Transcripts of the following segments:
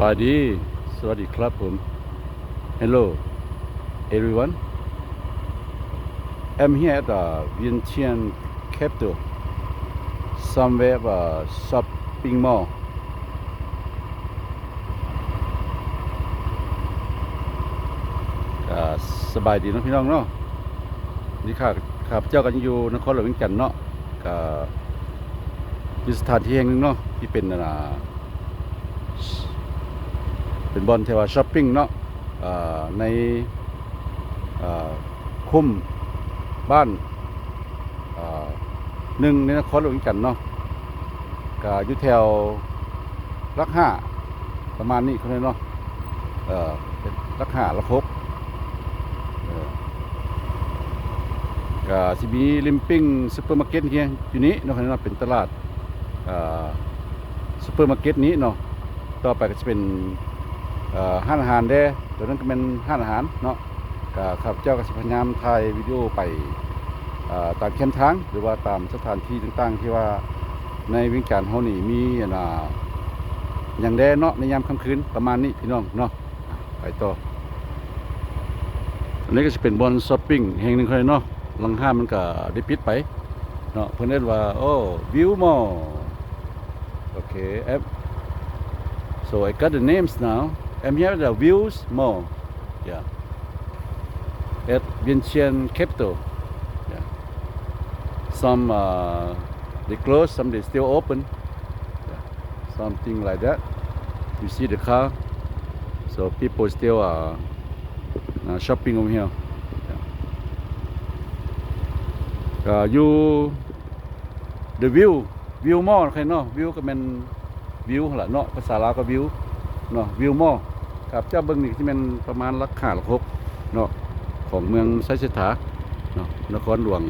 บายดี สวัสดีครับผม Hello everyone I'm here at the Vientiane capital somewhere uh, shopping mall ก็สบายดีนะพี่น้องเนาะนี่ค่ะข้าพเจ้ากันอยู่นครหลวงวียงจันเนาะก็มีสถานที่แห่งหนึงเนาะที่เป็นอ่า เป็นบอลเทว่าช้อปปิ้งเนาะในคุ้มบ้านหนึ่งในนครหลวงจันทน์เนาะก็อยู่แถวรักห้าประมาณนี้เขาเลยเนาะเออเป็นรักห้ารักหกเออก็สิมีลิมปิ้งซูเปอร์มาร์เก็ตเฮียอยู่นี้เนาะเขาเนาะเป็นตลาดซูเปอร์มาร์เก็ตนี้เนาะต่อไปก็จะเป็น ห้านอาหารเด้ตัวนั้นก็เป็นห้านอาหารเนาะก็ข้าพเจ้าก็สพยายามถ่ายวิดีโอไปอตามเข้มทางหรือว่าตามสถานที่ต่างๆ ที่ว่าในวิ่งการเฮานี่มีอันะอย่างแดเนาะในยามค่ำคืนประมาณนี้พี่น้องเนาะไปต่ออันนี้ก็จะเป็นบอนช้อปปิ้งแห่งหนึ่งค่อยเนาะหลังห้ามันก็ได้ปิดไปเนาะเพิ่นเรียกว่าโอ้วิวมอลโอเคแอป So I got the names now. I'm here at the Views Mall. Yeah. At Vientiane Capital. Yeah. Some uh, they closed, some they still open. Yeah. Something like that. You see the car. So people still are uh, shopping over here. Yeah. Uh, you the view view mall ใครเนาะ view ก็เป็น วิวละเนาะภาษาลาวก็วิว เนาะวิวมอครับเจ้าเบิ้งนี่ที่มันประมาณลักขาลักหกเนาะของเมืองไซเสถาเนาะนครหลวง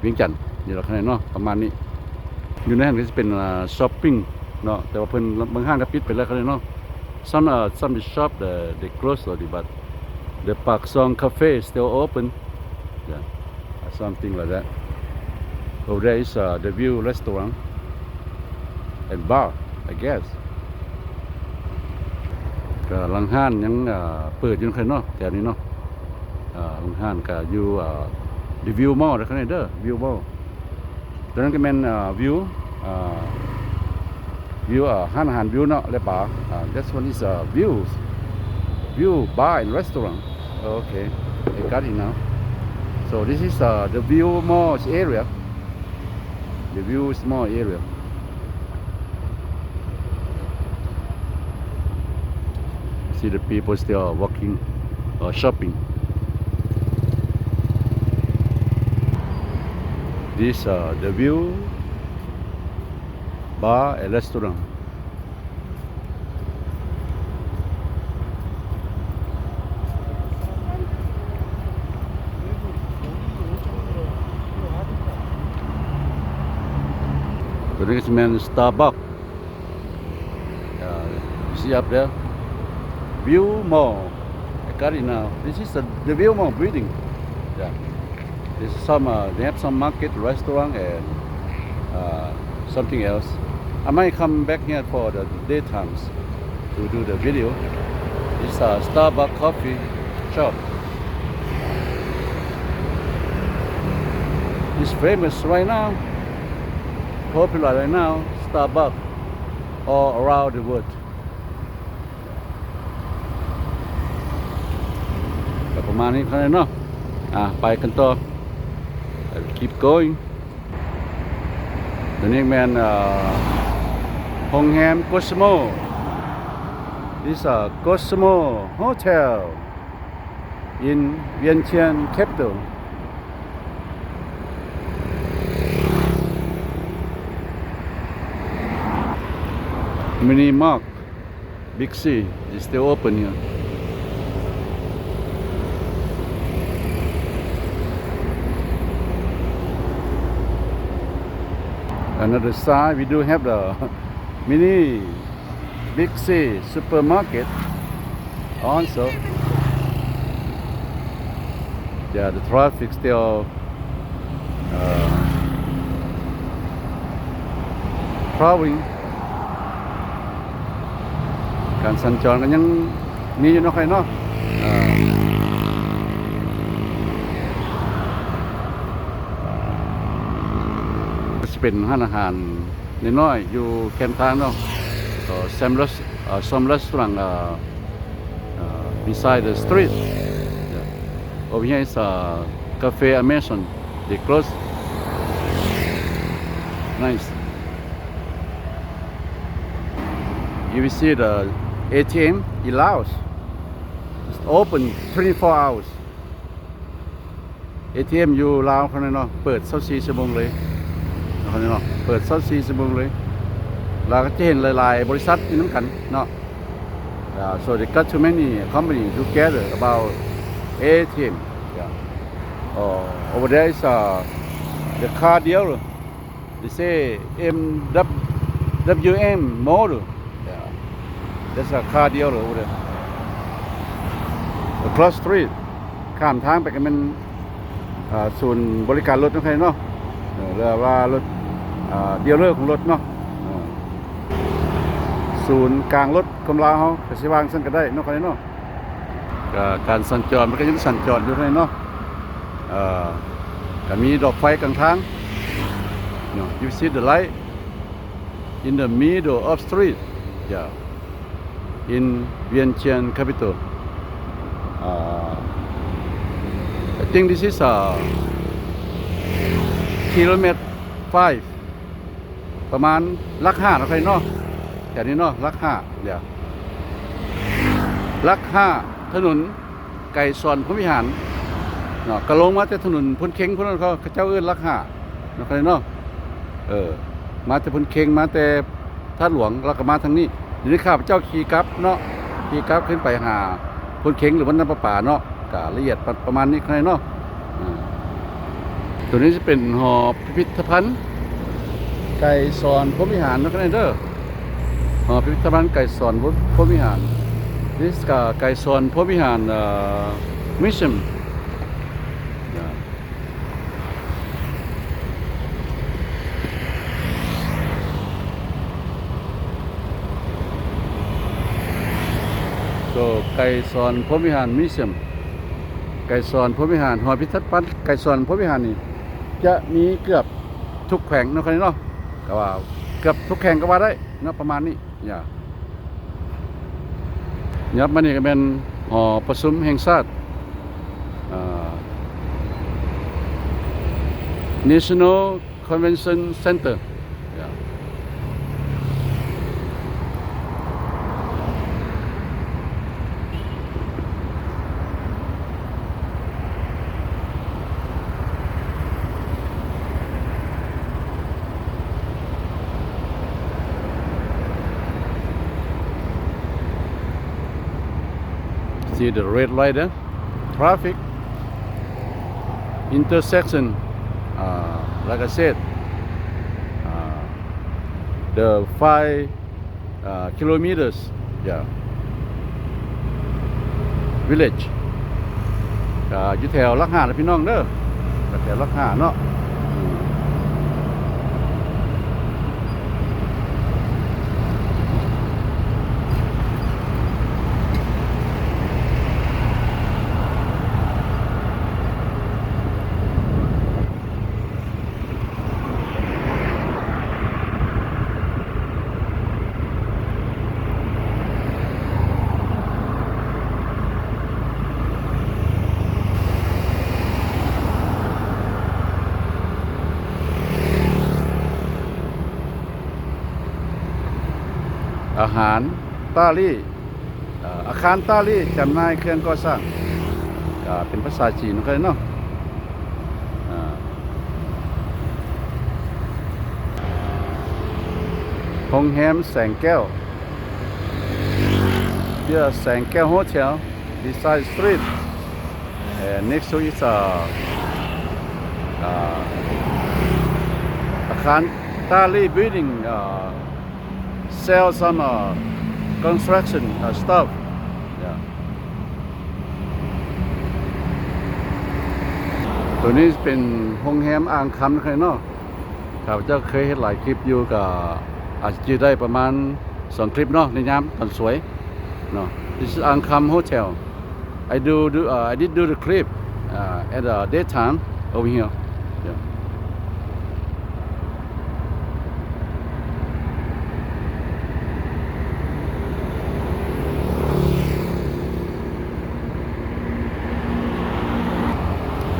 เวียงจันทน์นี่ละขนาดเนาะประมาณนี้ อยู่ในห้างก็จะเป็นช้อปปิ้งเนาะแต่ว่าเพิ่นบางห้างก็ปิดไปแล้วเขาเลยเนาะ some uh, some the shop the they close already but the Park Song Cafe is still open yeah something like that over there is uh, the view restaurant and bar I guess ก็ลังห้านยังเปิดยู่เคยเนาะแถวนี้เนาะลังห้านก็อยู่ดีวิวมอลล์นะครับเด้อวิวมอลล์ตอนนั้นก็เป็นวิววิวห้านอาหารวิวเนาะเลยป่ะ that one is a view view bar and restaurant okay I got it now so this is the view mall area the view small area see the people still are walking or shopping. This uh, the view bar and restaurant. The next man Starbucks. Uh, you see up there? View Mall. I got it now. This is the, the View Mall building. Yeah. There's some. Uh, they have some market, restaurant, and uh, something else. I might come back here for the daytimes to do the video. It's a Starbucks coffee shop. It's famous right now. Popular right now. Starbucks all around the world. มาณนี้เท่านั้นเนาะ อ่ะ ไปกันต่อ keep going ตัวนี้แมนเอ่อโรงแรม Cosmo this a Cosmo Hotel in Vientiane capital Mini Mark Big C is still open here another side we do have the mini big C supermarket also yeah the traffic still uh, traveling การสัญจรก็ยังมีอยู่เนาะใครเนาะ เป็นห้านอาหารน้อยๆอยู่แคมทางเนาะก็ some rest uh, some restaurant uh, uh, beside the street yeah. over here is a cafe Amazon they close nice you will see the ATM in Laos it's open 24 hours ATM อยู่ลาวเขาเนี่ยเนาะเปิด24ชั่วโมงเลย เขาเนี่ยเนาะเปิด24ชั่วโมงเลยเราก็จะเห็นหลาย ๆ บริษัทอยู่น้ำกันเนาะ Uh, so they got too many companies together about ATM yeah. uh, over there is uh, the car dealer they say MWM model yeah. There's a car dealer over there. Across street ข้ามทางไปกันเป็นอ่าศูนย์บริการรถนะใครเนาะเออเรียกว่ารถ เดีลเลอร์ของรถเนาะศูนย์กลางรถกำลาเขาก็สิวางสั่นก็ได้เนาะใครเนาะการสัญจรมันก็ยังสัญจรอยู่ใครเนาะก็มีดอกไฟกลางทาง you know, you see the light in the middle of street yeah in Vientiane capital uh, I think this is a kilometer five ประมาณลักห้านะใครเนาะแถวนี้เนาะลักห้าเดี๋ยวลักห้าถนนไก่ซอนพระวิหารเนาะกระลงมาแต่ถนนพ้นเค็งพ้นนั้นเขาเจ้าเอื้นลักห้าเนาะใครเนาะเออมาแต่พ้นเค็งมาแต่ท่าหลวงแล้วก็มาทางนี้เดี๋ยวนี้ข้าพเจ้าขี่กลับเนาะขี่กลับขึ้นไปหาพ้นเค็งหรือวันน้ำประป่าเนาะกะละเอียดประมาณนี้ใครเนาะอ่าตัวนี้จะเป็นหอพิพิธภัณฑ์ ไก่สอนพรมิหารนะครับเด้อหอพิพิธภัณฑ์ไก่สอนพรมิหาร this กะไก่สอนพรมิหารเอ่อ museum yeah. so ไก่สอนพรมิหาร museum ไก่สอนพรมิหารหอพิพิธภัณฑ์ไก่สอนพรมิหารนี่จะมีเกือบทุกแขวงนะครับเนาะ ก็ว่าเกือบทุกแข่งก็ว่าได้เนาะประมาณนี้อย่ายับมานี่ก็เป็นหอประชุมแห่งชาติ National Convention Center อย่า See the red light there? Traffic intersection. Uh, like I said, uh, the five uh, kilometers. Yeah. Village. อยู่แถวลักหานพี่น้องเด้อแถวลักหาเนาะ หารตาลี่อาคารตาลี่จำหน่ายเครื่องก่อสร้างก็เป็นภาษาจีนนะครับเนาะอ่าโรงแรมแสงแก้วเพื่อแสงแก้วโฮเทล beside street and next to is a อาคารตาลี่ building อ่า sell some uh, construction uh, stuff. Yeah. ตัวนี้เป็นโรงแรมอ่างคำนะครับเนาะข้าพเจ้าเคยเห็นหลายคลิปอยู่กับอาจจะได้ประมาณสองคลิปเนาะในยามตอนสวย No, this is Ankam Hotel. I do, do uh, I did do the clip uh, at the daytime over here. Yeah.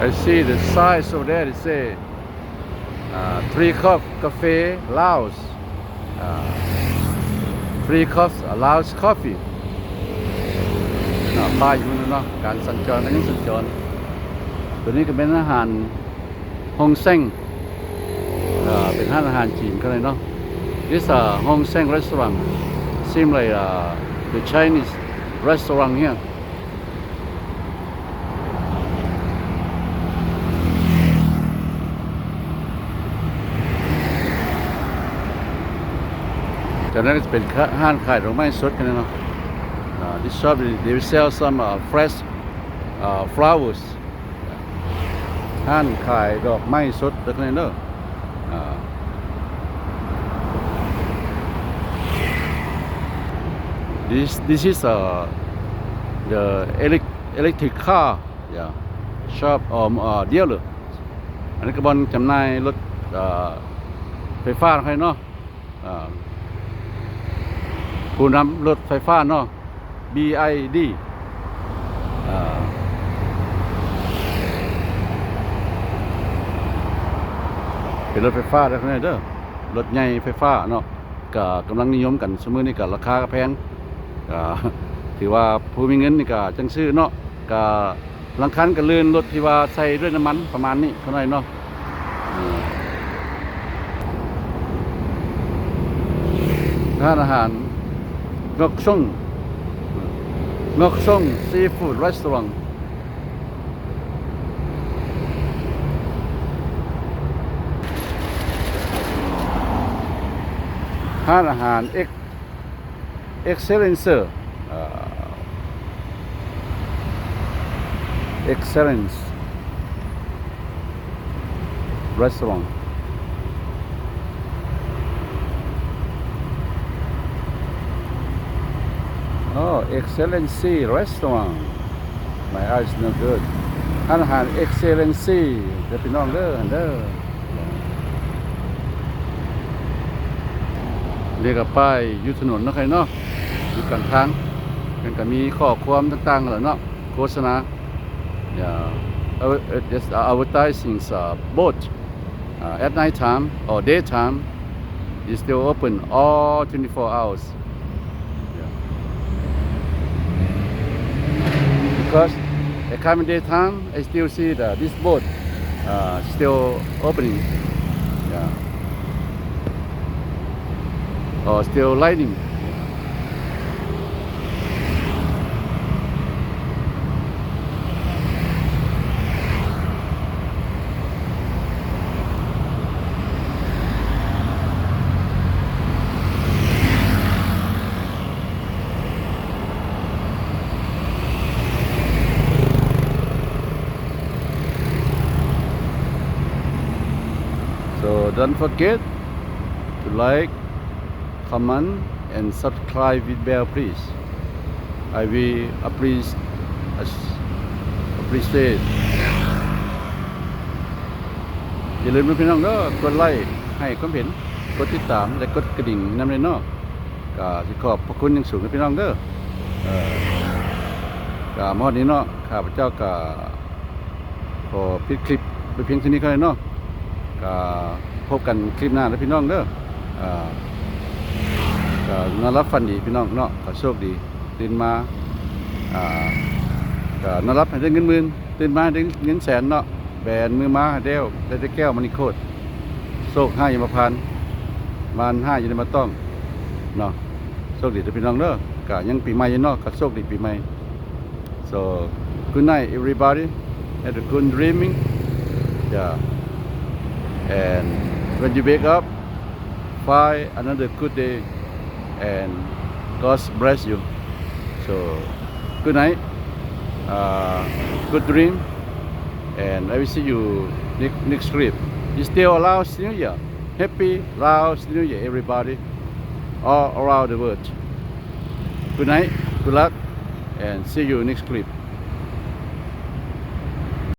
I see the size over there. It say uh, three cup cafe Laos. Uh, three cups Laos coffee. ป้ายอยู่นั่นเนาะการสัญจรก็ยังสัญจรตัวนี้ก็เป็นอาหารฮงเซ้งเป็นร้านอาหารจีนก็เลยเนาะ This a Hong Seng restaurant seem like uh, the Chinese restaurant here. จากนั้นก็จะเป็นห้างขายดอกไม้สดกันเนาะ Uh, this shop they will sell some uh, fresh uh, flowers ห้านขายดอกไม้สดตะกันเนอะอ่า this this is uh, the elec electric car yeah shop um uh, dealer อันนี้กระบอนจำหน่ายรถเอ่อไฟฟ้าใครเนาะอ่า ผู้นำรถไฟฟ้าเนาะ BID เป็นรถไฟฟ้าได้ขนาดเด้อรถใหญ่ไฟฟ้าเนาะก็กำลังนิยมกันสมือนี้ก็ราคาก็แพงก็ถือว่าผู้มีเงินนี่ก็จังซื้อเนาะก็ลังคันก็ลื่นรถที่ว่าใส่ด้วยน้ำมันประมาณนี้เท่านั้นเนาะร้านอาหาร งกชงงกชงซีฟู้ดร้านอาหารร้านอาหารเอ็กเอ็กเซเลนเซอร์เอ็กเซเลนซ์ร้านอาหาร Oh Excellency เดี๋ยวพี่น้องเด้อเด้อเรียกกับป้ายยุถนนนะใครเนาะอยู่กลางทางมันก็มีข้อความต่างๆแหละเนาะโฆษณา Yeah. Uh, uh, just advertising uh, both uh, at night time or daytime is still open all 24 hours. Because at coming daytime, I still see the this boat uh, still opening, yeah, or still lighting. Don't forget to like, comment, and subscribe with bell, please. I will appreciate appreciate อย่าลืมพี่น้องเด้อกดไลค์ให้ความเห็นกดติดตามและกดกระดิ่งนำเลยเนาะก็ขอบพระคุณอยังสูงพี่น้องเด้อกะมอดนี้เนาะข้าพเจ้าก็ขอปิดคลิปไปเพียงเท่านี้ก็เลยเนาะ ก็พบกันคลิปหน้านะพี่น้องเด้อก็นอนรับฟันดีพี่น้องเนาะก็โชคดีตื่นมาก็นอนรับให้ได้เงินหมื่นตื่นมาได้เงินแสนเนาะแบนมือมาเดวได้ได้แก้วมันนี่โคตรโชคห้าอยามาพันมานห้าอยาได้มาต้องเนาะโชคดีนพี่น้องเด้อก็ยังปีใหม่อยู่เนาะก็โชคดีปีใหม่ so good night everybody had a good dreaming yeah and when you wake up find another good day and God bless you. So good night uh, good dream and I will see you next, next trip. You still Laos New Year. Happy Laos New Year everybody all around the world. Good night good luck and see you next clip